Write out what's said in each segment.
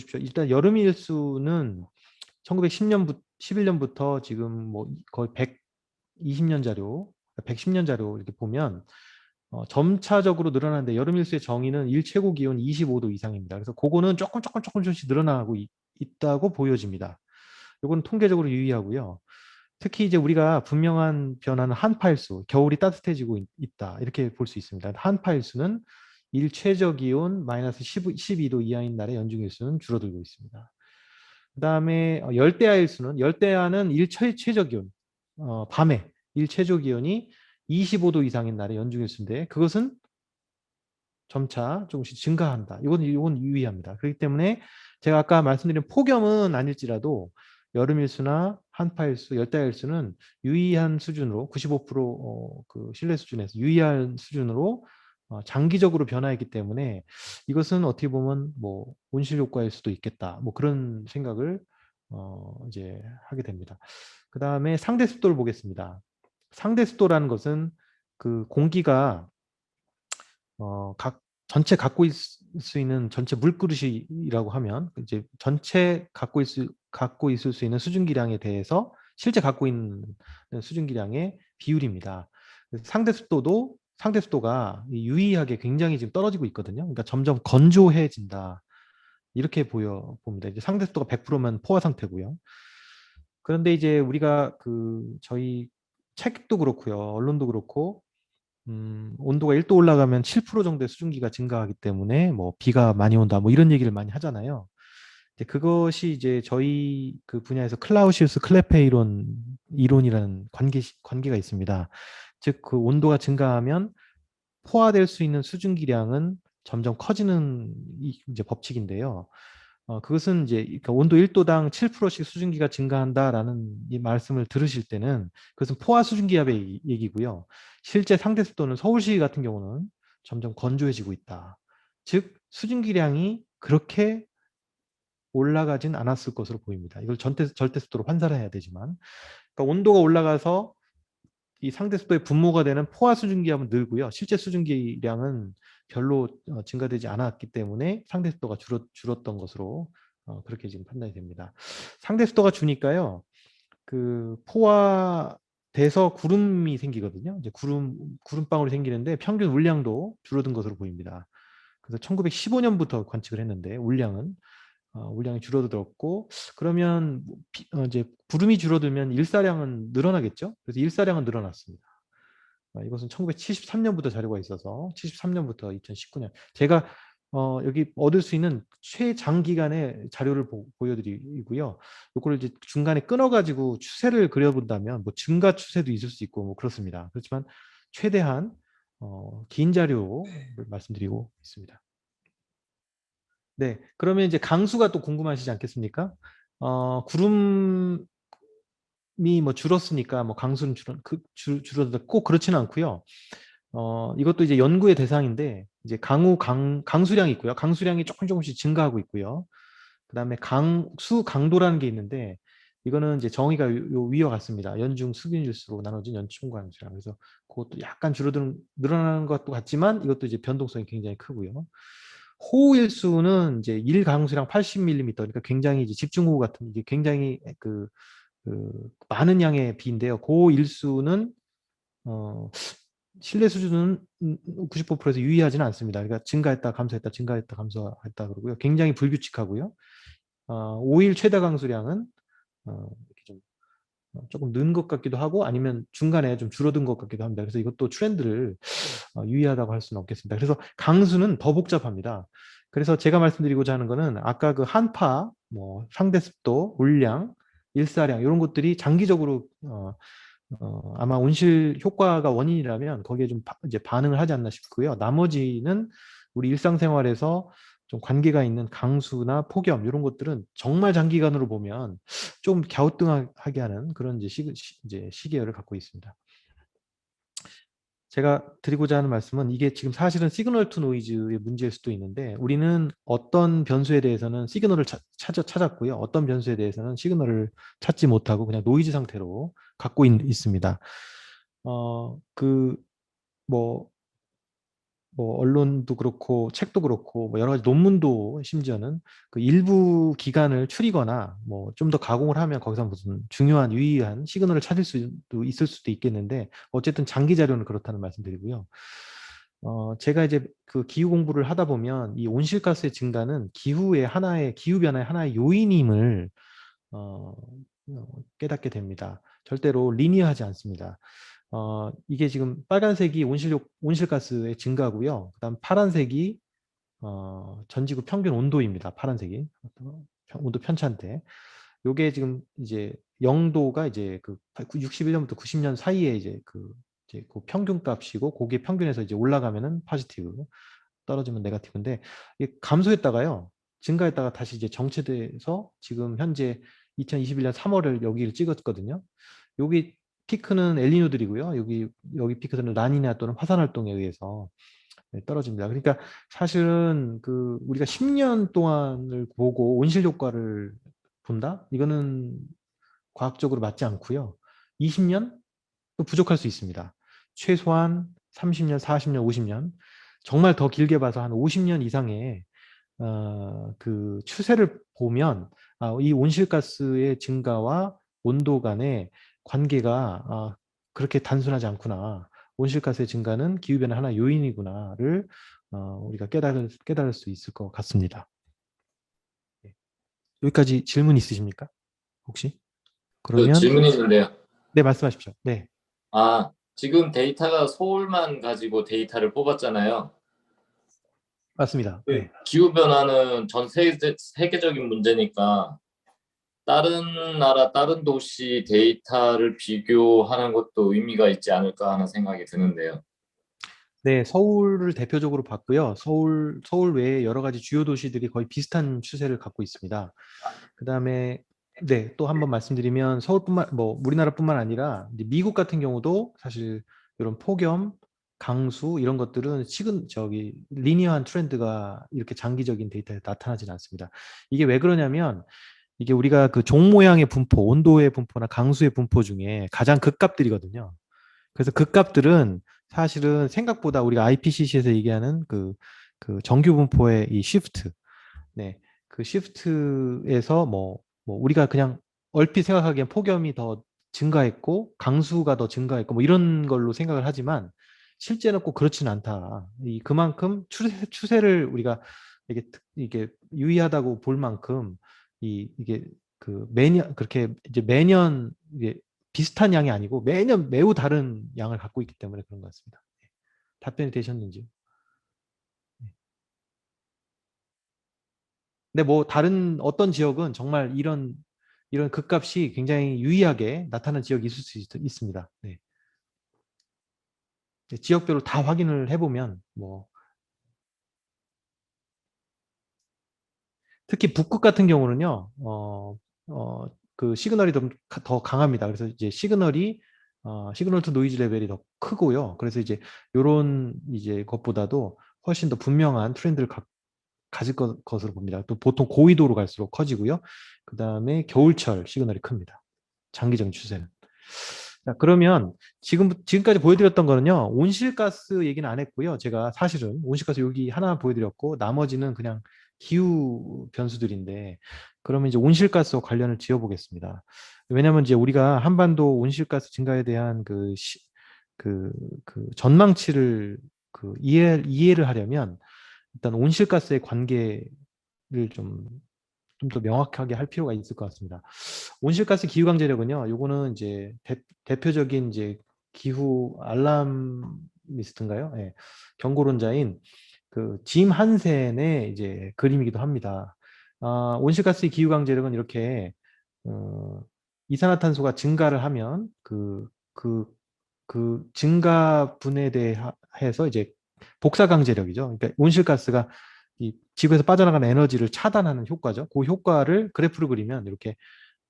보십시오. 일단 여름 일수는 1910년부터 11년부터 지금 뭐 거의 120년 자료, 110년 자료 이렇게 보면 어, 점차적으로 늘어나는데 여름 일수의 정의는 일 최고 기온 25도 이상입니다. 그래서 그거는 조금 조금 조금 조금씩 늘어나고 있, 있다고 보여집니다. 이건 통계적으로 유의하고요. 특히 이제 우리가 분명한 변화는 한파일수, 겨울이 따뜻해지고 있, 다 이렇게 볼 수 있습니다. 한파일수는 일 최저 기온 마이너스 12도 이하인 날의 연중 일수는 줄어들고 있습니다. 그 다음에 열대야 일수는 열대야는 일 최, 최저 기온 어, 밤에 일 최저 기온이 25도 이상인 날의 연중 일수인데 그것은 점차 조금씩 증가한다. 이건 이건 유의합니다. 그렇기 때문에 제가 아까 말씀드린 폭염은 아닐지라도 여름 일수나 한파 일수, 열대야일수는 유의한 수준으로 95%그 어, 그 신뢰 수준에서 유의한 수준으로 어, 장기적으로 변화했기 때문에 이것은 어떻게 보면 뭐 온실 효과일 수도 있겠다. 뭐 그런 생각을 어 이제 하게 됩니다. 그 다음에 상대 습도를 보겠습니다. 상대 습도라는 것은 그 공기가 어 각 전체 갖고 있을 수 있는 전체 물그릇이라고 하면 이제 전체 갖고 있을 갖고 있을 수 있는 수증기량에 대해서 실제 갖고 있는 수증기량의 비율입니다. 상대 습도도 상대 습도가 유의하게 굉장히 지금 떨어지고 있거든요. 그러니까 점점 건조해진다. 이렇게 보여 봅니다. 이제 상대 습도가 100%면 포화 상태고요. 그런데 이제 우리가 그 저희 책도 그렇고요. 언론도 그렇고 음, 온도가 1도 올라가면 7% 정도의 수증기가 증가하기 때문에 뭐 비가 많이 온다 뭐 이런 얘기를 많이 하잖아요. 그것이 이제 저희 그 분야에서 클라우시우스 클레페 이론 이론이라는 관계 관계가 있습니다. 즉 그 온도가 증가하면 포화될 수 있는 수증기량은 점점 커지는 이제 법칙인데요. 어, 그것은 이제 그러니까 온도 1도당 7%씩 수증기가 증가한다라는 이 말씀을 들으실 때는 그것은 포화 수증기압의 얘기고요. 실제 상대 습도는 서울시 같은 경우는 점점 건조해지고 있다. 즉 수증기량이 그렇게 올라가진 않았을 것으로 보입니다. 이걸 전태, 절대 습도로 환산을 해야 되지만 그러니까 온도가 올라가서 이 상대 습도의 분모가 되는 포화 수증기압은 늘고요. 실제 수증기량은 별로 어, 증가되지 않았기 때문에 상대 습도가 줄었, 줄었던 것으로 어, 그렇게 지금 판단이 됩니다. 상대 습도가 주니까요. 그 포화 돼서 구름이 생기거든요. 이제 구름 구름방울이 생기는데 평균 울량도 줄어든 것으로 보입니다. 그래서 1915년부터 관측을 했는데 울량은 어, 울량이 줄어들었고 그러면 비, 어, 이제 구름이 줄어들면 일사량은 늘어나겠죠. 그래서 일사량은 늘어났습니다. 어, 이것은 1973년부터 자료가 있어서 73년부터 2019년 제가 어, 여기 얻을 수 있는 최장기간의 자료를 보, 여드리고요 이거를 이제 중간에 끊어가지고 추세를 그려본다면 뭐 증가 추세도 있을 수 있고 뭐 그렇습니다. 그렇지만 최대한 어, 긴 자료를 말씀드리고 있습니다. 네, 그러면 이제 강수가 또 궁금하시지 않겠습니까? 어, 구름이 뭐 줄었으니까 뭐 강수는 줄어 그, 줄, 줄어들다 꼭 그렇지는 않고요. 어, 이것도 이제 연구의 대상인데 이제 강우 강 강수량이 있고요. 강수량이 조금 조금씩 증가하고 있고요. 그다음에 강수 강도라는 게 있는데 이거는 이제 정의가 요 위와 같습니다. 연중 수빈일수로 나눠진 연충 강수량. 그래서 그것도 약간 줄어드는 늘어나는 것도 같지만 이것도 이제 변동성이 굉장히 크고요. 호일수는 이제 1강수량 80mm 그러니까 굉장히 이제 집중호우 같은 이게 굉장히 그, 그 많은 양의 비인데요. 고일수는 어 신뢰 수준은 95%에서 유의하지는 않습니다. 그러니까 증가했다 감소했다 증가했다 감소했다 그러고요. 굉장히 불규칙하고요. 어, 5일 최다 강수량은 어, 조금 는 것 같기도 하고 아니면 중간에 좀 줄어든 것 같기도 합니다. 그래서 이것도 트렌드를 어, 유의하다고 할 수는 없겠습니다. 그래서 강수는 더 복잡합니다. 그래서 제가 말씀드리고자 하는 거는 아까 그 한파, 뭐 상대 습도, 물량, 일사량 이런 것들이 장기적으로 어, 어, 아마 온실 효과가 원인이라면 거기에 좀 바, 이제 반응을 하지 않나 싶고요. 나머지는 우리 일상생활에서 좀 관계가 있는 강수나 폭염 이런 것들은 정말 장기간으로 보면 좀 갸우뚱하게 하는 그런 이제, 시, 이제 시계열을 갖고 있습니다. 제가 드리고자 하는 말씀은 이게 지금 사실은 시그널 투 노이즈의 문제일 수도 있는데 우리는 어떤 변수에 대해서는 시그널을 차, 찾아, 찾았고요. 어떤 변수에 대해서는 시그널을 찾지 못하고 그냥 노이즈 상태로 갖고 있, 습니다 어, 그, 뭐, 뭐 언론도 그렇고 책도 그렇고 뭐 여러 가지 논문도 심지어는 그 일부 기간을 추리거나 뭐 좀 더 가공을 하면 거기서 무슨 중요한 유의한 시그널을 찾을 수도 있을 수도 있겠는데 어쨌든 장기 자료는 그렇다는 말씀드리고요. 어 제가 이제 그 기후 공부를 하다 보면 이 온실가스의 증가는 기후의 하나의 기후 변화의 하나의 요인임을 어, 어, 깨닫게 됩니다. 절대로 리니어하지 않습니다. 어, 이게 지금 빨간색이 온실욕, 온실가스의 증가고요. 그다음 파란색이 어, 전지구 평균 온도입니다. 파란색이 온도 편차인데, 요게 지금 이제 0도가 이제 그 61년부터 90년 사이에 이제 그 이제 그 평균 값이고, 고게 평균에서 이제 올라가면은 포지티브, 떨어지면 네가티브인데, 이게 감소했다가요, 증가했다가 다시 이제 정체돼서 지금 현재 2021년 3월을 여기를 찍었거든요. 여기 피크는 엘니노들이고요. 여기 여기 피크는 라니냐 또는 화산 활동에 의해서 네, 떨어집니다. 그러니까 사실은 그 우리가 10년 동안을 보고 온실 효과를 본다? 이거는 과학적으로 맞지 않고요. 20년 또 부족할 수 있습니다. 최소한 30년, 40년, 50년 정말 더 길게 봐서 한 50년 이상의 어, 그 추세를 보면 아, 이 온실가스의 증가와 온도 간의 관계가 아, 그렇게 단순하지 않구나. 온실가스의 증가는 기후변화 하나 요인이구나를 어, 우리가 깨달을, 깨달을 수 있을 것 같습니다. 네. 여기까지 질문 있으십니까? 혹시? 그 질문이 있는데요. 네, 말씀하십시오. 네. 아, 지금 데이터가 서울만 가지고 데이터를 뽑았잖아요. 맞습니다. 그 네. 기후 변화는 전 세계, 세계적인 문제니까 다른 나라, 다른 도시 데이터를 비교하는 것도 의미가 있지 않을까 하는 생각이 드는데요. 네, 서울을 대표적으로 봤고요. 서울, 서울 외에 여러 가지 주요 도시들이 거의 비슷한 추세를 갖고 있습니다. 그 다음에, 네, 또 한 번 말씀드리면 서울뿐만, 뭐, 우리나라뿐만 아니라 미국 같은 경우도 사실 이런 폭염, 강수 이런 것들은 지금 저기 리니어한 트렌드가 이렇게 장기적인 데이터에 나타나지는 않습니다. 이게 왜 그러냐면 이게 우리가 그 종 모양의 분포, 온도의 분포나 강수의 분포 중에 가장 극값들이거든요. 그래서 극값들은 사실은 생각보다 우리가 IPCC에서 얘기하는 그, 그 정규 분포의 이 시프트, 네, 그 시프트에서 뭐, 뭐 우리가 그냥 얼핏 생각하기엔 폭염이 더 증가했고 강수가 더 증가했고 뭐 이런 걸로 생각을 하지만 실제는 꼭 그렇지는 않다. 이 그만큼 추세, 추세를 우리가 이게 이게 유의하다고 볼 만큼 이 이게 그 매년 그렇게 이제 매년 이게 비슷한 양이 아니고 매년 매우 다른 양을 갖고 있기 때문에 그런 것 같습니다. 네. 답변이 되셨는지요? 네. 근데 뭐 다른 어떤 지역은 정말 이런 이런 극값이 굉장히 유의하게 나타나는 지역이 있을 수 있, 습니다 네. 네. 지역별로 다 확인을 해보면 뭐 특히 북극 같은 경우는요, 어, 어, 그 시그널이 좀 더 강합니다. 그래서 이제 시그널이 어, 시그널 투 노이즈 레벨이 더 크고요. 그래서 이제 요런 이제 것보다도 훨씬 더 분명한 트렌드를 가, 가질 것, 것으로 봅니다. 또 보통 고위도로 갈수록 커지고요. 그 다음에 겨울철 시그널이 큽니다. 장기적인 추세는. 자, 그러면 지금, 지금까지 보여드렸던 거는요, 온실가스 얘기는 안 했고요. 제가 사실은 온실가스 여기 하나 보여드렸고, 나머지는 그냥 기후 변수들인데 그러면 이제 온실가스와 관련을 지어 보겠습니다. 왜냐하면 이제 우리가 한반도 온실가스 증가에 대한 그, 시, 그, 그 전망치를 그 이해, 이해를 하려면 일단 온실가스의 관계를 좀 좀 더 명확하게 할 필요가 있을 것 같습니다. 온실가스 기후 강제력은요. 요거는 이제 대, 표적인 이제 기후 알람미스트인가요? 네, 경고론자인 그 짐 한센의 이제 그림이기도 합니다. 아, 온실가스의 기후 강제력은 이렇게 어, 이산화탄소가 증가를 하면 그, 그, 그 증가분에 대해서 이제 복사 강제력이죠. 그러니까 온실가스가 이 지구에서 빠져나가는 에너지를 차단하는 효과죠. 그 효과를 그래프로 그리면 이렇게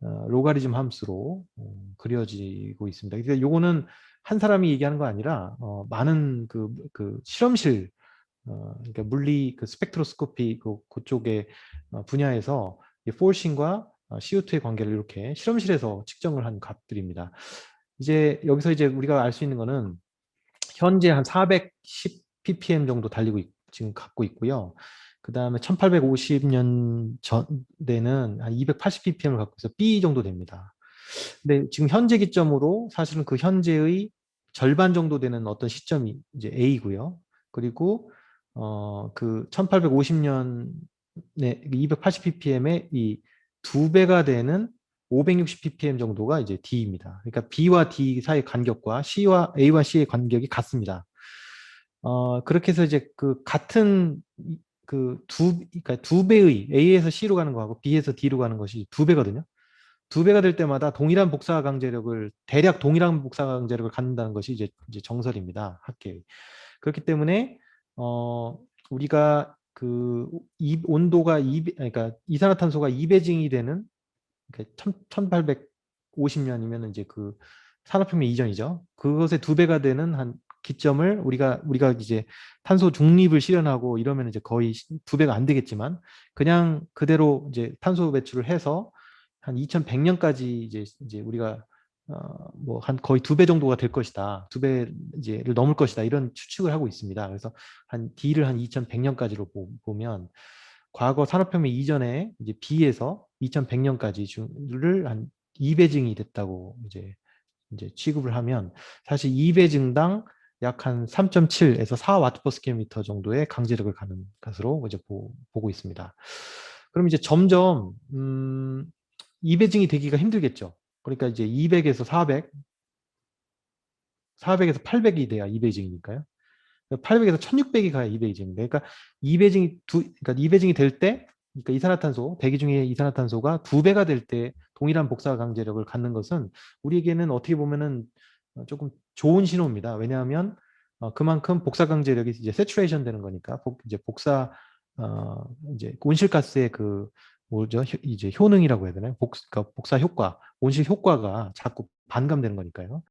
어, 로가리즘 함수로 어, 그려지고 있습니다. 그러니까 요거는 한 사람이 얘기하는 거 아니라 어, 많은 그, 그 실험실 어, 그러니까 물리 그 스펙트로스코피 그 그쪽의 어, 분야에서 폴싱과 어, CO2의 관계를 이렇게 실험실에서 측정을 한 값들입니다. 이제 여기서 이제 우리가 알 수 있는 거는 현재 한 410, ppm 정도 달리고 있- 지금 갖고 있고요. 그 다음에 1850년 전에는 한 280 ppm을 갖고 있어 B 정도 됩니다. 근데 지금 현재 기점으로 사실은 그 현재의 절반 정도 되는 어떤 시점이 이제 A고요. 그리고 어 그 1850년에 280 ppm의 이 두 배가 되는 560 ppm 정도가 이제 D입니다. 그러니까 B와 D 사이의 간격과 C와 A와 C의 간격이 같습니다. 어 그렇게 해서 이제 그 같은 그 두 그러니까 두 배의 A에서 C로 가는 거하고 B에서 D로 가는 것이 두 배거든요. 두 배가 될 때마다 동일한 복사 강제력을 대략 동일한 복사 강제력을 갖는다는 것이 이제, 이제 정설입니다. 학계의. 그렇기 때문에 어 우리가 그 이, 온도가 2 그러니까 이산화탄소가 2배징이 되는 그러니까 1850년이면 이제 그 산업혁명 이전이죠. 그것의 두 배가 되는 한 기점을 우리가 우리가 이제 탄소 중립을 실현하고 이러면 이제 거의 두 배가 안 되겠지만 그냥 그대로 이제 탄소 배출을 해서 한 2100년까지 이제 이제 우리가 어 뭐 한 거의 두 배 정도가 될 것이다. 두 배를 넘을 것이다. 이런 추측을 하고 있습니다. 그래서 한 D를 한 2100년까지로 보 면 과거 산업혁명 이전에 이제 B에서 2100년까지 중을 한 2배증이 됐다고 이제 이제 취급을 하면 사실 2배 증당 약 한 3.7에서 4 와트 퍼 스퀘어미터 정도의 강제력을 가는 것으로 이제 보, 고 있습니다. 그럼 이제 점점 음, 2배증이 되기가 힘들겠죠. 그러니까 이제 200에서 400, 400에서 800이 돼야 2배증이니까요. 800에서 1600이 가야 2배증입니다. 그러니까 2배증이 두 그러니까 2배증이 될 때 그러니까 이산화탄소 대기 중에 이산화탄소가 두 배가 될 때 동일한 복사 강제력을 갖는 것은 우리에게는 어떻게 보면은 조금 좋은 신호입니다. 왜냐하면 어, 그만큼 복사 강제력이 이제 세츄레이션 되는 거니까 복, 이제 복사 어, 이제 온실가스의 그 뭐죠 이제 효능이라고 해야 되나요? 복, 그러니까 복사 효과, 온실 효과가 자꾸 반감되는 거니까요.